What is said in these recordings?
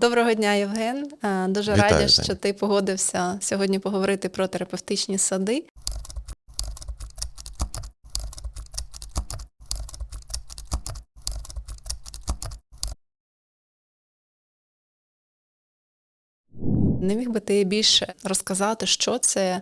Доброго дня, Євген. Е, Дуже Вітаю, раді, що ти погодився сьогодні поговорити про терапевтичні сади. Не міг би ти більше розказати, що це,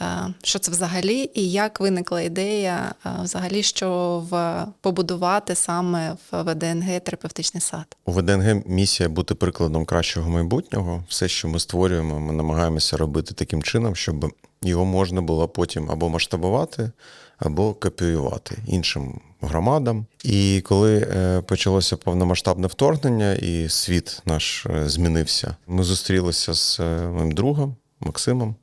е, що це взагалі, і як виникла ідея е, взагалі, що в побудувати саме в ВДНГ терапевтичний сад? У ВДНГ місія бути прикладом кращого майбутнього. Все, що ми створюємо, ми намагаємося робити таким чином, щоб його можна було потім або масштабувати, або копіювати іншим громадам. І коли е, почалося повномасштабне вторгнення, і світ наш е, змінився, ми зустрілися з е, моїм другом Максимом.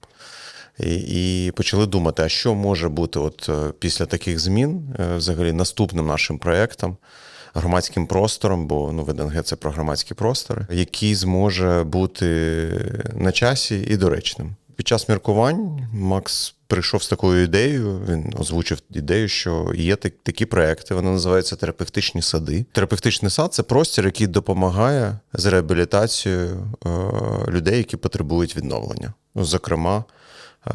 І, почали думати, а що може бути от після таких змін, взагалі наступним нашим проєктом, громадським простором, бо ну, ВДНГ це про громадські простори, який зможе бути на часі і доречним. Під час міркувань Макс прийшов з такою ідеєю. Він озвучив ідею, що є так- такі проекти, вони називаються терапевтичні сади. Терапевтичний сад це простір, який допомагає з реабілітацією е, людей, які потребують відновлення. Ну, зокрема, е,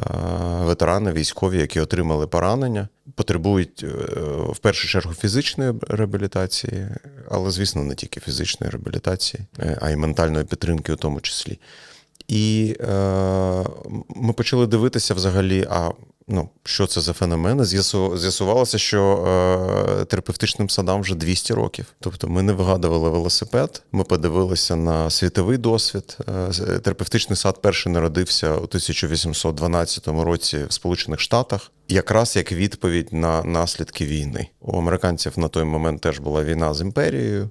ветерани військові, які отримали поранення, потребують е, в першу чергу фізичної реабілітації, але, звісно, не тільки фізичної реабілітації, а й ментальної підтримки у тому числі. І е, ми почали дивитися взагалі, а ну, що це за феномени. З'ясу- З'ясувалося, що е, терапевтичним садам вже 200 років. Тобто ми не вигадували велосипед, ми подивилися на світовий досвід. Е, терапевтичний сад перший народився у 1812 році в Сполучених Штатах, якраз як відповідь на наслідки війни. У американців на той момент теж була війна з імперією,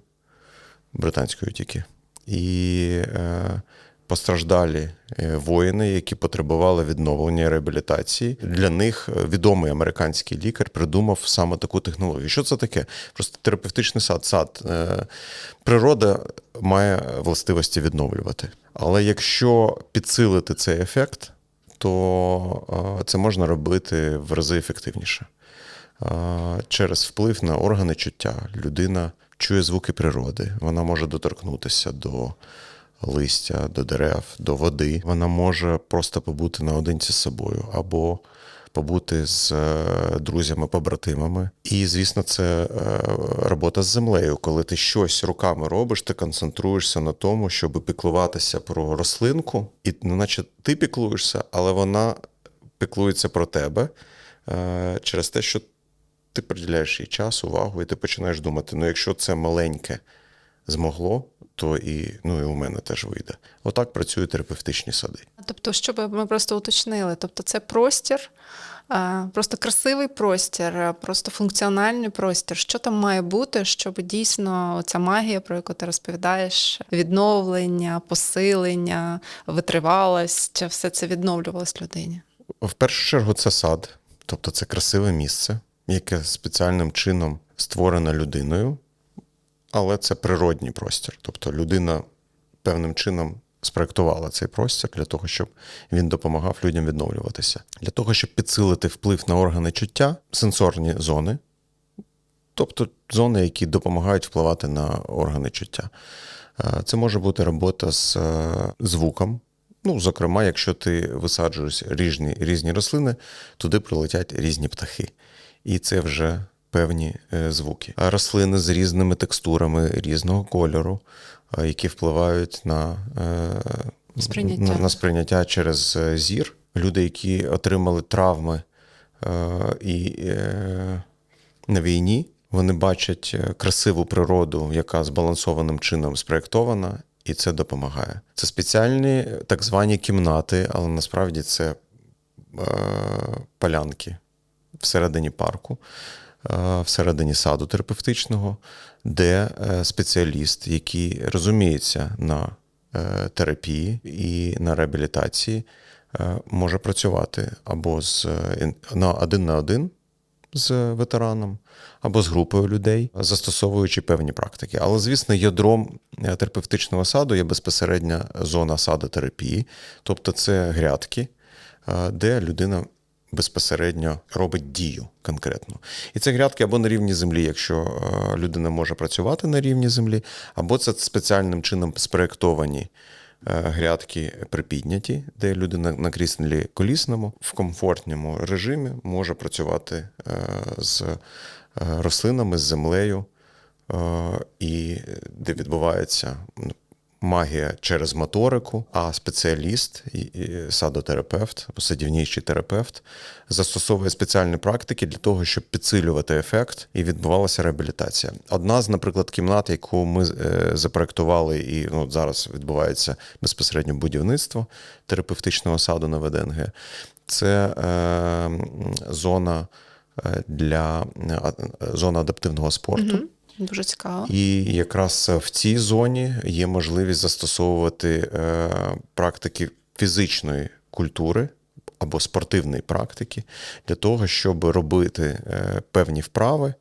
британською тільки. І е, постраждалі е, воїни, які потребували відновлення і реабілітації. Для них е, відомий американський лікар придумав саме таку технологію. Що це таке? Просто терапевтичний сад. сад. Е, природа має властивості відновлювати. Але якщо підсилити цей ефект, то це можна робити в рази ефективніше. Через вплив на органи чуття. Людина чує звуки природи, вона може доторкнутися до листя, до дерев, до води. Вона може просто побути наодинці з собою або побути з е, друзями, побратимами. І, звісно, це е, робота з землею. Коли ти щось руками робиш, ти концентруєшся на тому, щоб піклуватися про рослинку, і не наче ти піклуєшся, але вона піклується про тебе е, через те, що ти приділяєш їй час, увагу, і ти починаєш думати: ну, якщо це маленьке змогло, то і, ну, і у мене теж вийде. Отак працюють терапевтичні сади. Тобто, щоб ми просто уточнили, тобто це простір, е, просто красивий простір, е, просто функціональний простір. Що там має бути, щоб дійсно ця магія, про яку ти розповідаєш, відновлення, посилення, витривалость, все це відновлювалось людині? В першу чергу це сад, тобто це красиве місце, яке спеціальним чином створено людиною, але це природній простір. Тобто людина певним чином спроектувала цей простір для того, щоб він допомагав людям відновлюватися. Для того, щоб підсилити вплив на органи чуття, сенсорні зони, тобто зони, які допомагають впливати на органи чуття. Е, Це може бути робота з е, звуком. Ну, зокрема, якщо ти висаджуєш різні, різні рослини, туди прилетять різні птахи. І це вже певні е, звуки. А рослини з різними текстурами різного кольору, е, які впливають на, е, Сприйняття. на, на сприйняття через зір. Люди, які отримали травми і на війні, вони бачать красиву природу, яка збалансованим чином спроєктована, і це допомагає. Це спеціальні так звані кімнати, але насправді це е, полянки всередині парку, всередині саду терапевтичного, де е, спеціаліст, який розуміється на е, терапії і на реабілітації, е, може працювати або з е, на один на один з ветераном або з групою людей, застосовуючи певні практики. Але, звісно, ядром е, терапевтичного саду є безпосередня зона садотерапії, тобто це грядки, е, де людина безпосередньо робить дію конкретну. І це грядки або на рівні землі, якщо е, людина може працювати на рівні землі, або це спеціальним чином спроєктовані е, грядки припідняті, де людина на кріслі колісному в комфортному режимі може працювати е, з рослинами, з землею, і де відбувається ну, магія через моторику, а спеціаліст, садотерапевт або садівничий терапевт застосовує спеціальні практики для того, щоб підсилювати ефект і відбувалася реабілітація. Одна з, наприклад, кімнат, яку ми е, запроектували, і ну, зараз відбувається безпосередньо будівництво терапевтичного саду на ВДНГ, це е, зона е, для е, зона адаптивного спорту. Дуже цікаво. І якраз в цій зоні є можливість застосовувати е, практики фізичної культури або спортивної практики для того, щоб робити е, певні вправи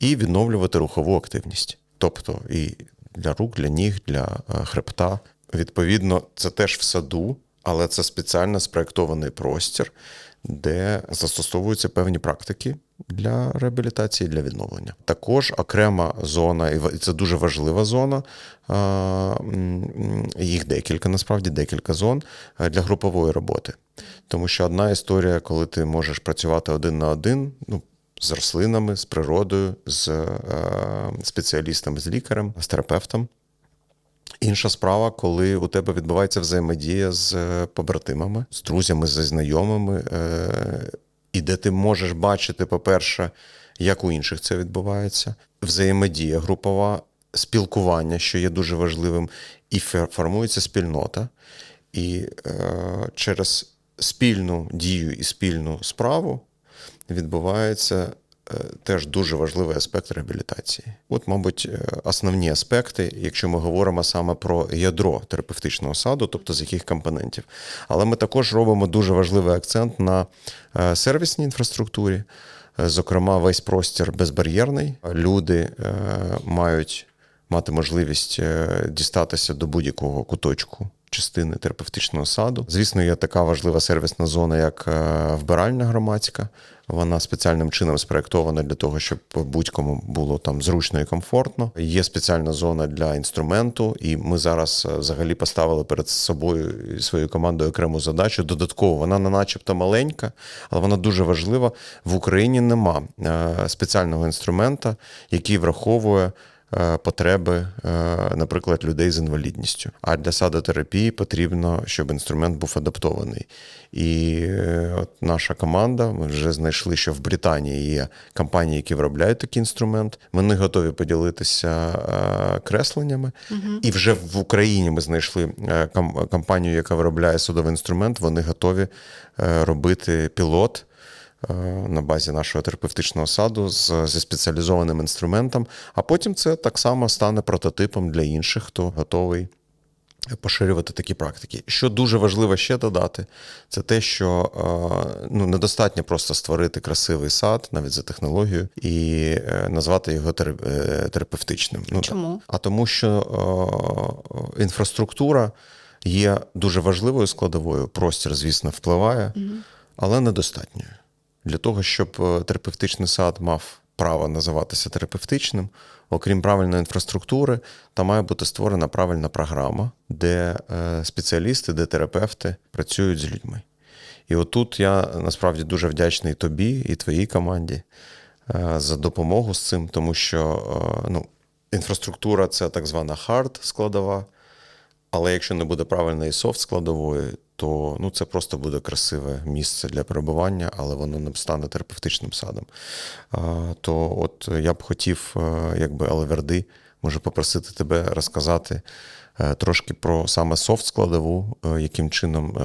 і відновлювати рухову активність. Тобто і для рук, для ніг, для е, хребта. Відповідно, це теж в саду, але це спеціально спроєктований простір, де застосовуються певні практики для реабілітації, для відновлення. Також окрема зона, і це дуже важлива зона. Їх декілька, насправді декілька зон е, для групової роботи. Тому що одна історія, коли ти можеш працювати один на один, ну, з рослинами, з природою, з е, спеціалістом, з лікарем, з терапевтом. Інша справа, коли у тебе відбувається взаємодія з е, побратимами, з друзями, зі знайомими, е, і де ти можеш бачити, по-перше, як у інших це відбувається, взаємодія групова, спілкування, що є дуже важливим, і формується спільнота. І е, через спільну дію і спільну справу відбувається теж дуже важливий аспект реабілітації. От, мабуть, е, основні аспекти, якщо ми говоримо саме про ядро терапевтичного саду, тобто з яких компонентів. Але ми також робимо дуже важливий акцент на е, сервісній інфраструктурі. Е, Зокрема, весь простір безбар'єрний. Люди е, мають мати можливість е, дістатися до будь-якого куточку частини терапевтичного саду. Звісно, є така важлива сервісна зона, як е, вбиральня громадська. Вона спеціальним чином спроєктована для того, щоб будь-кому було там зручно і комфортно. Є спеціальна зона для інструменту, і ми зараз е, взагалі поставили перед собою і своєю командою окрему задачу. Додатково вона не начебто маленька, але вона дуже важлива. В Україні нема е, спеціального інструмента, який враховує потреби, е, наприклад, людей з інвалідністю. А для садотерапії потрібно, щоб інструмент був адаптований. І е, от наша команда, ми вже знайшли, що в Британії є компанії, які виробляють такий інструмент. Вони готові поділитися е, кресленнями. І вже в Україні ми знайшли е, компанію, яка виробляє судовий інструмент. Вони готові е, робити пілот е, на базі нашого терапевтичного саду з, зі спеціалізованим інструментом. А потім це так само стане прототипом для інших, хто готовий поширювати такі практики. Що дуже важливо ще додати, це те, що е, ну, недостатньо просто створити красивий сад, навіть за технологією, і е, назвати його е, терапевтичним. Ну, Чому? а тому, що е, інфраструктура є дуже важливою складовою. Простір, звісно, впливає, але недостатньою. Для того, щоб е, терапевтичний сад мав право називатися терапевтичним, окрім правильної інфраструктури, там має бути створена правильна програма, де е, спеціалісти, де терапевти працюють з людьми. І отут я насправді дуже вдячний тобі і твоїй команді е, за допомогу з цим, тому що ну, інфраструктура це так звана хард складова. Але якщо не буде правильної софт складової, то ну, це просто буде красиве місце для перебування, але воно не стане терапевтичним садом. То от я б хотів, е, якби Алеверди, може попросити тебе розказати е, трошки про саме софт складову, е, яким чином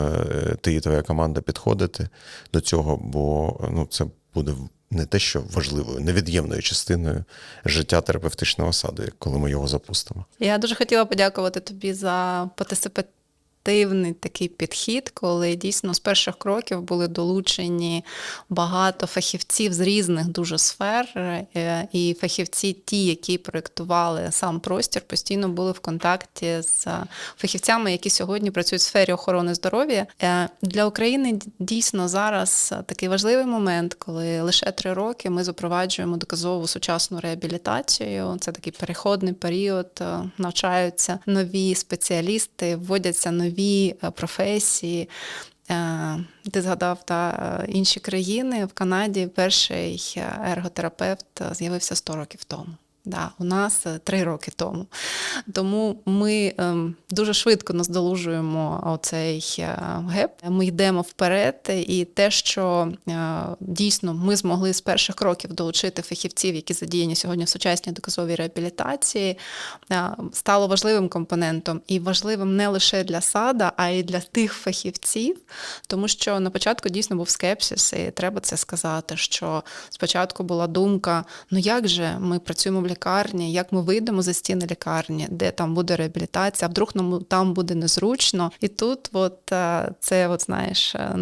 ти і твоя команда підходите до цього, бо ну, це буде не те, що важливою, невід'ємною частиною життя терапевтичного саду, коли ми його запустимо. Я дуже хотіла подякувати тобі за активний такий підхід, коли дійсно з перших кроків були долучені багато фахівців з різних дуже сфер, е, і фахівці, ті, які проєктували сам простір, постійно були в контакті з фахівцями, які сьогодні працюють в сфері охорони здоров'я. Е, Для України дійсно зараз такий важливий момент, коли лише три роки ми запроваджуємо доказову сучасну реабілітацію. Це такий переходний період, е, навчаються нові спеціалісти, вводяться нові е, професії. Е, Ти згадав та е, інші країни в Канаді. Перший ерготерапевт з'явився 100 років тому. Да, у нас е, три роки тому. Тому ми ем, дуже швидко наздолужуємо оцей е, геп. Ми йдемо вперед, і те, що е, дійсно ми змогли з перших кроків долучити фахівців, які задіяні сьогодні в сучасній доказовій реабілітації, е, стало важливим компонентом і важливим не лише для сада, а й для тих фахівців, тому що на початку дійсно був скепсис, і треба це сказати. Що спочатку була думка: ну як же ми працюємо в лікарні, як ми вийдемо за стіни лікарні, де там буде реабілітація, а вдруг нам там буде незручно. І тут, от е, це, от знаєш, е,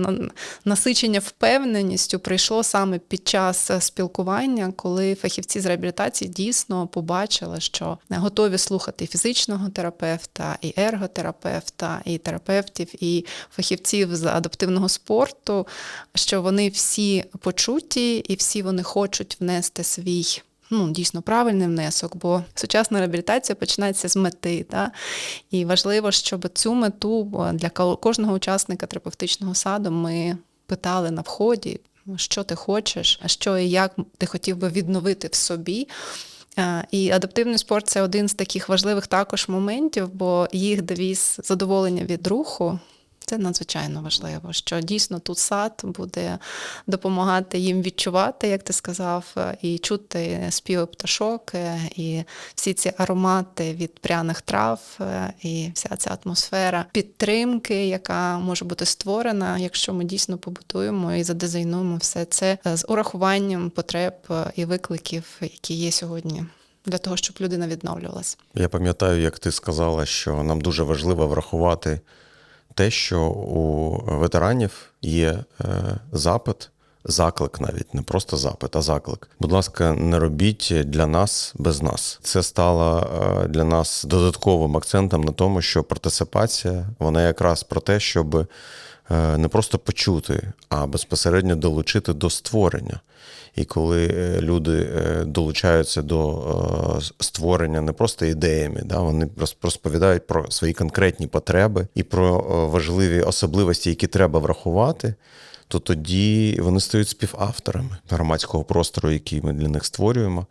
насичення впевненістю прийшло саме під час е, спілкування, коли фахівці з реабілітації дійсно побачили, що готові слухати фізичного терапевта, і ерготерапевта, і терапевтів, і фахівців з адаптивного спорту, що вони всі почуті і всі вони хочуть внести свій. Ну, дійсно правильний внесок, бо сучасна реабілітація починається з мети. Да? І важливо, щоб цю мету е, для ко- кожного учасника терапевтичного саду ми питали на вході, що ти хочеш, а що і як ти хотів би відновити в собі. Е, І адаптивний спорт це один з таких важливих також моментів, бо їх девіз задоволення від руху. Це надзвичайно важливо, що дійсно тут сад буде допомагати їм відчувати, як ти сказав, е, і чути співи пташок, е, і всі ці аромати від пряних трав, е, і вся ця атмосфера підтримки, яка може бути створена, якщо ми дійсно побудуємо і задизайнуємо все це з урахуванням потреб і викликів, які є сьогодні, для того, щоб людина відновлювалася. Я пам'ятаю, як ти сказала, що нам дуже важливо врахувати те, що у ветеранів є е, запит, заклик навіть, не просто запит, а заклик. Будь ласка, не робіть для нас без нас. Це стало е, для нас додатковим акцентом на тому, що партисипація вона якраз про те, щоб не просто почути, а безпосередньо долучити до створення. І коли е, люди е, долучаються до е, створення не просто ідеями, да, вони розповідають про свої конкретні потреби і про е, важливі особливості, які треба врахувати, то тоді вони стають співавторами громадського простору, який ми для них створюємо,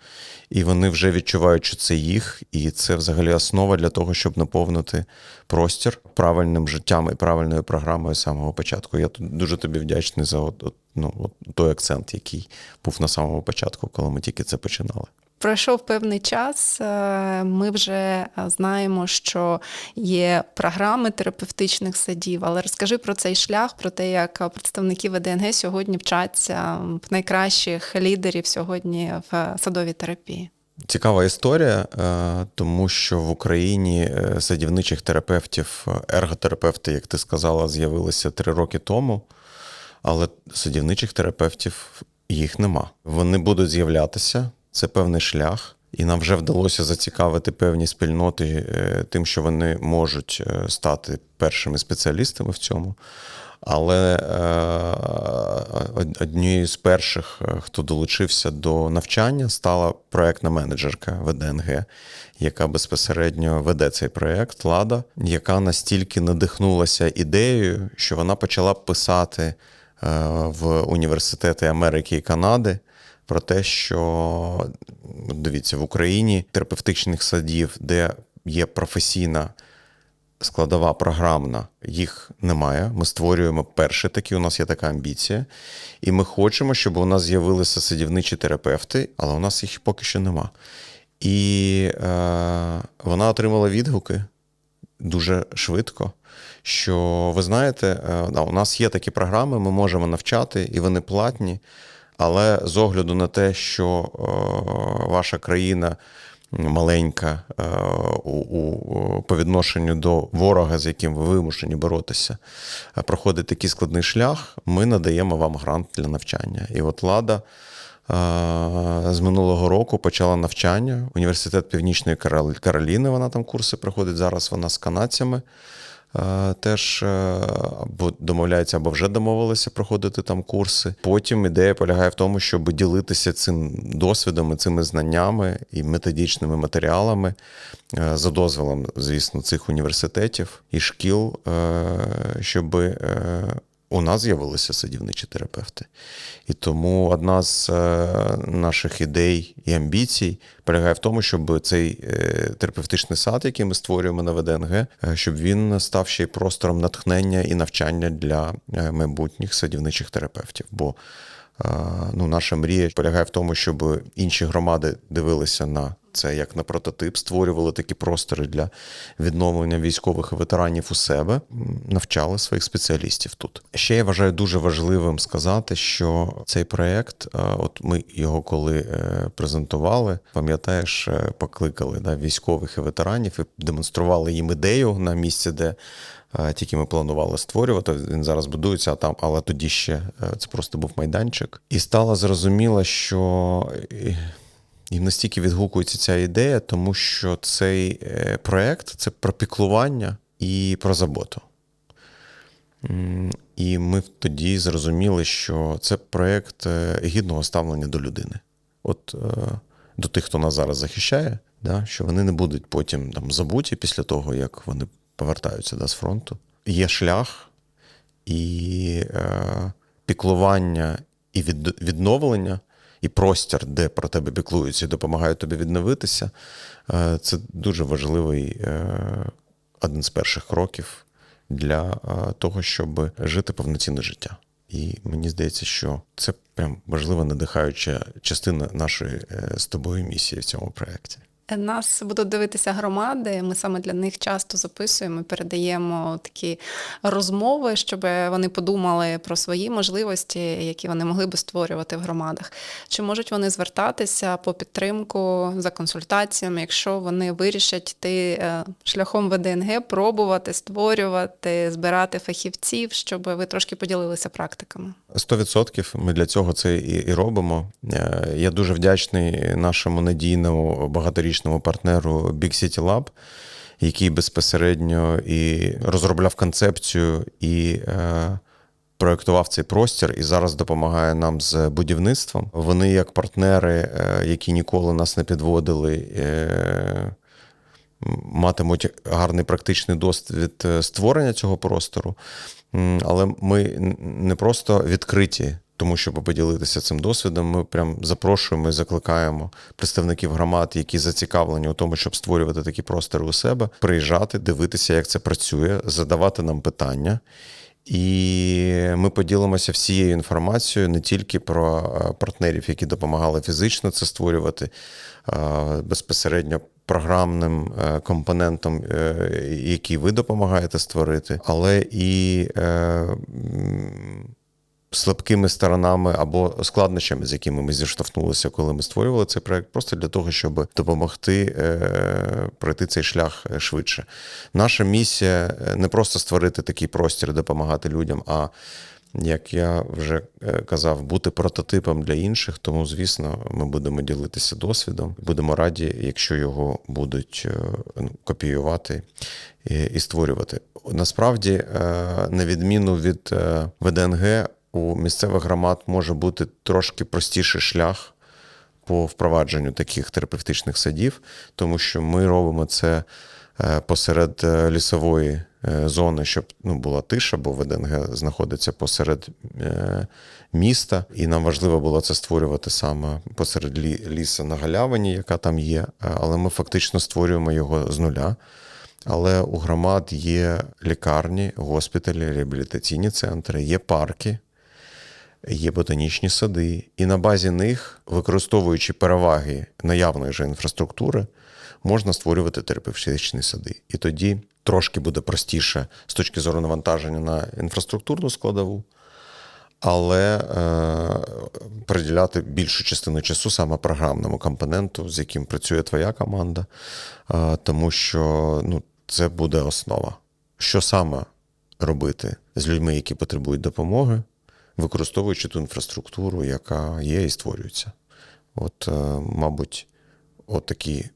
і вони вже відчувають, що це їх, і це взагалі основа для того, щоб наповнити простір правильним життям і правильною програмою з самого початку. Я тут дуже тобі вдячний за от, от, ну, от той акцент, який був на самому початку, коли ми тільки це починали. Пройшов певний час. е, Ми вже е, знаємо, що є програми терапевтичних садів, але розкажи про цей шлях, про те, як представники ВДНГ сьогодні вчаться в найкращих лідерів сьогодні в садовій терапії. Цікава історія, е, тому що в Україні е, садівничих терапевтів, е, ерготерапевти, як ти сказала, з'явилися три роки тому, але садівничих терапевтів їх нема. Вони будуть з'являтися, це певний шлях. І нам вже вдалося зацікавити певні спільноти е, тим, що вони можуть е, стати першими спеціалістами в цьому. Але е, однією з перших, хто долучився до навчання, стала проектна менеджерка ВДНГ, яка безпосередньо веде цей проект Лада, яка настільки надихнулася ідеєю, що вона почала писати в університети Америки і Канади. Про те, що дивіться, в Україні терапевтичних садів, де є професійна складова програмна, їх немає. Ми створюємо перші такі, у нас є така амбіція. І ми хочемо, щоб у нас з'явилися садівничі терапевти, але у нас їх поки що нема. І е, вона отримала відгуки дуже швидко. Що ви знаєте, е, да, у нас є такі програми, ми можемо навчати, і вони платні. Але з огляду на те, що е, ваша країна маленька е, у, у, по відношенню до ворога, з яким ви вимушені боротися, е, проходить такий складний шлях, ми надаємо вам грант для навчання. І от Лада з минулого року почала навчання. Університет Північної Кароліни, вона там курси проходить. Зараз вона з канадцями. Е, Теж е, або домовляються, або вже домовилися проходити там курси. Потім ідея полягає в тому, щоб ділитися цим досвідом, цими знаннями і методичними матеріалами е, за дозволом, звісно, цих університетів і шкіл, щоб у нас з'явилися садівничі терапевти. І тому одна з е, наших ідей і амбіцій полягає в тому, щоб цей е, терапевтичний сад, який ми створюємо на ВДНГ, е, щоб він став ще й простором натхнення і навчання для майбутніх садівничих терапевтів. Бо ну, наша мрія полягає в тому, щоб інші громади дивилися на це як на прототип, створювали такі простори для відновлення військових і ветеранів у себе, навчали своїх спеціалістів тут. Ще я вважаю дуже важливим сказати, що цей проект, от ми його коли е, презентували, пам'ятаєш, е, покликали да, військових і ветеранів і демонстрували їм ідею на місці, де тільки ми планували створювати. Він зараз будується, там, але тоді ще е, це просто був майданчик. І стало зрозуміло, що е, і настільки відгукується ця ідея, тому що цей е, проект це про піклування і про заботу. І ми тоді зрозуміли, що це проект е, гідного ставлення до людини. От е, до тих, хто нас зараз захищає, да, що вони не будуть потім там забуті після того, як вони повертаються да, з фронту. Є шлях і е, піклування і від, відновлення, і простір, де про тебе піклуються і допомагають тобі відновитися. Е, це дуже важливий е, один з перших кроків для е, того, щоб жити повноцінне життя. І мені здається, що це прям важлива надихаюча частина нашої е, з тобою місії в цьому проєкті. Нас будуть дивитися громади. Ми саме для них часто записуємо, передаємо такі розмови, щоб вони подумали про свої можливості, які вони могли би створювати в громадах. Чи можуть вони звертатися по підтримку за консультаціями, якщо вони вирішать йти е, шляхом ВДНГ, пробувати створювати, збирати фахівців, щоб ви трошки поділилися практиками? 100% ми для цього це і, робимо. Е, Я дуже вдячний нашому надійному багаторічному партнеру Big City Lab, який безпосередньо і розробляв концепцію і е, проєктував цей простір і зараз допомагає нам з будівництвом. Вони, як партнери, е, які ніколи нас не підводили. Е, матимуть гарний практичний досвід е, створення цього простору. Але ми не просто відкриті, тому щоб поділитися цим досвідом. Ми прям запрошуємо і закликаємо представників громад, які зацікавлені у тому, щоб створювати такі простори у себе, приїжджати, дивитися, як це працює, задавати нам питання. І ми поділимося всією інформацією не тільки про е, партнерів, які допомагали фізично це створювати, безпосередньо програмним е, компонентом, е, який ви допомагаєте створити, але і слабкими сторонами або складнощами, з якими ми зіштовхнулися, коли ми створювали цей проект, просто для того, щоб допомогти е, пройти цей шлях е, швидше. Наша місія е, не просто створити такий простір, допомагати людям, а як я вже е, казав, бути прототипом для інших. Тому, звісно, ми будемо ділитися досвідом. Будемо раді, якщо його будуть ну, копіювати і, створювати. Насправді, на відміну від ВДНГ, у місцевих громад може бути трошки простіший шлях по впровадженню таких терапевтичних садів, тому що ми робимо це е, посеред е, лісової е, зони, щоб ну, була тиша, бо ВДНГ знаходиться посеред міста, і нам важливо було це створювати саме посеред лі- лісу на галявині, яка там є. Але ми фактично створюємо його з нуля. Але у громад є лікарні, госпіталі, реабілітаційні центри, є парки, є ботанічні сади, і на базі них, використовуючи переваги наявної же інфраструктури, можна створювати терапевтичні сади. І тоді трошки буде простіше з точки зору навантаження на інфраструктурну складову. але е, приділяти більшу частину часу саме програмному компоненту, з яким працює твоя команда, е, тому що ну, це буде основа. Що саме робити з людьми, які потребують допомоги, використовуючи ту інфраструктуру, яка є і створюється. От, е, мабуть, от такий,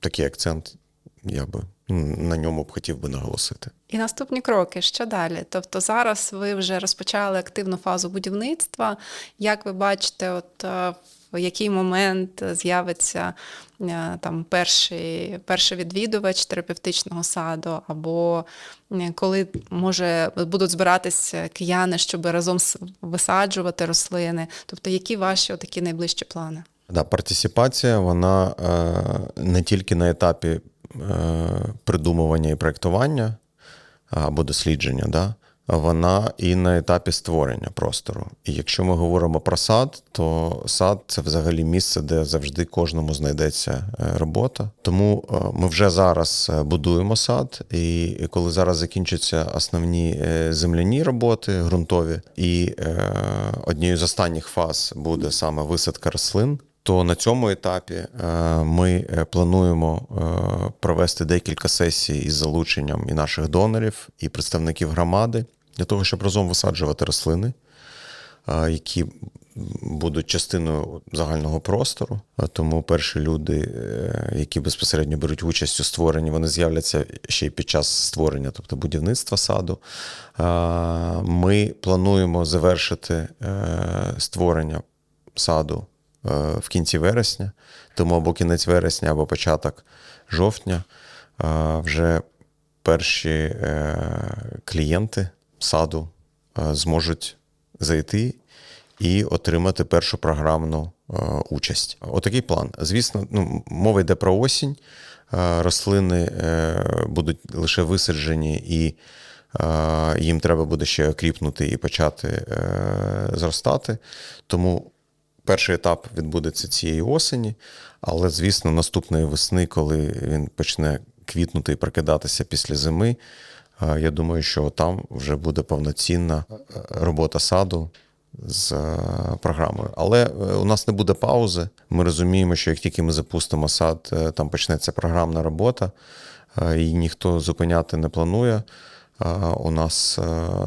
такий акцент я би на ньому б хотів би наголосити. І наступні кроки, що далі? Тобто зараз ви вже розпочали активну фазу будівництва. Як ви бачите, от е, в який момент з'явиться е, там перший, перший відвідувач терапевтичного саду, або е, коли може будуть збиратися кияни, щоб разом висаджувати рослини? Тобто, які ваші такі найближчі плани? Да, партисипація, вона е, не тільки на етапі придумування і проєктування або дослідження, да, вона і на етапі створення простору. І якщо ми говоримо про сад, то сад це взагалі місце, де завжди кожному знайдеться е, робота. Тому е, ми вже зараз е, будуємо сад, і коли зараз закінчаться основні е, земляні роботи, ґрунтові, і е, однією з останніх фаз буде саме висадка рослин. То на цьому етапі е, ми е, плануємо е, провести декілька сесій із залученням і наших донорів, і представників громади для того, щоб разом висаджувати рослини, які будуть частиною загального простору. Тому перші люди, які безпосередньо беруть участь у створенні, вони з'являться ще й під час створення, тобто будівництва саду. Ми плануємо завершити створення саду в кінці вересня, тому або кінець вересня, або початок жовтня е, вже перші е, клієнти саду е, зможуть зайти і отримати першу програмну е, участь. Отакий план. Звісно, ну, мова йде про осінь. Е, Рослини е, будуть лише висаджені і е, їм треба буде ще окріпнути і почати е, зростати. Тому перший етап відбудеться цієї осені, але, звісно, наступної весни, коли він почне квітнути і прокидатися після зими, е, я думаю, що там вже буде повноцінна е, робота саду з е, програмою. Але у нас не буде паузи. Ми розуміємо, що як тільки ми запустимо сад, там почнеться програмна робота, і ніхто зупиняти не планує. У нас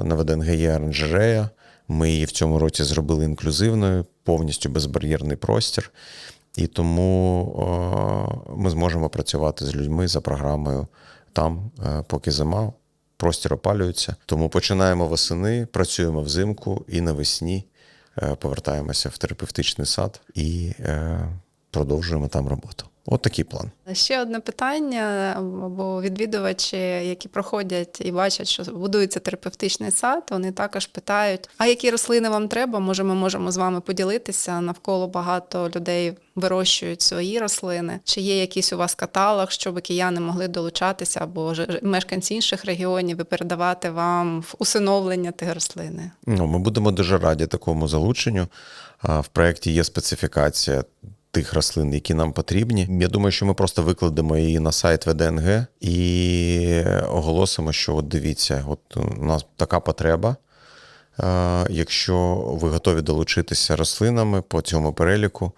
на ВДНГ є оранжерея. Ми її в цьому році зробили інклюзивною, повністю безбар'єрний простір. І тому ми зможемо працювати з людьми за програмою там, е, поки зима, простір опалюється. Тому починаємо восени, працюємо взимку і навесні е, повертаємося в терапевтичний сад і е, продовжуємо там роботу. От такий план. Ще одне питання, бо відвідувачі, які проходять і бачать, що будується терапевтичний сад, вони також питають: а які рослини вам треба? Може, ми можемо з вами поділитися. Навколо багато людей вирощують свої рослини. Чи є якийсь у вас каталог, щоб кияни могли долучатися, або ж- мешканці інших регіонів і передавати вам в усиновлення тих рослини? Ну, ми будемо дуже раді такому залученню. В проєкті є специфікація тих рослин, які нам потрібні. Я думаю, що ми просто викладемо її на сайт ВДНГ і оголосимо, що от дивіться, от у нас така потреба. Е, Якщо ви готові долучитися рослинами по цьому переліку,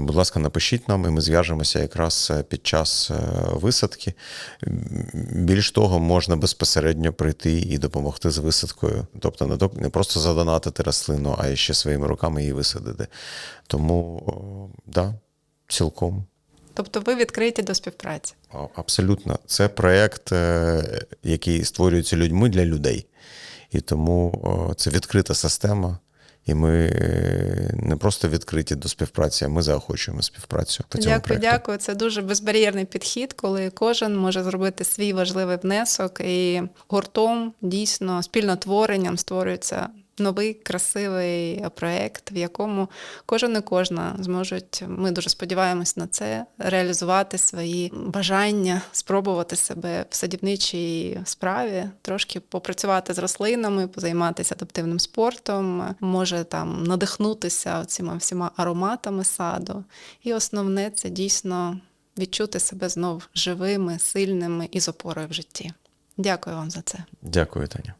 будь ласка, напишіть нам, і ми зв'яжемося якраз е, під час е, висадки. Більш того, можна безпосередньо прийти і допомогти з висадкою. Тобто не просто задонатити рослину, а ще своїми руками її висадити. Тому, да, цілком. Тобто ви відкриті до співпраці? Абсолютно. Це проєкт, е, який створюється людьми для людей. І тому це відкрита система. І ми е, просто відкриті до співпраці, а ми заохочуємо співпрацю по цьому Дякую, проєкту. дякую. Це дуже безбар'єрний підхід, коли кожен може зробити свій важливий внесок, і гуртом дійсно спільнотворенням створюється новий красивий проект, в якому кожен і кожна зможуть. Ми дуже сподіваємось на це реалізувати свої бажання, спробувати себе в садівничій справі, трошки попрацювати з рослинами, позайматися адаптивним спортом, може там надихнутися цими всіма ароматами саду. І основне це дійсно відчути себе знов живими, сильними і з опорою в житті. Дякую вам за це. Дякую, Таня.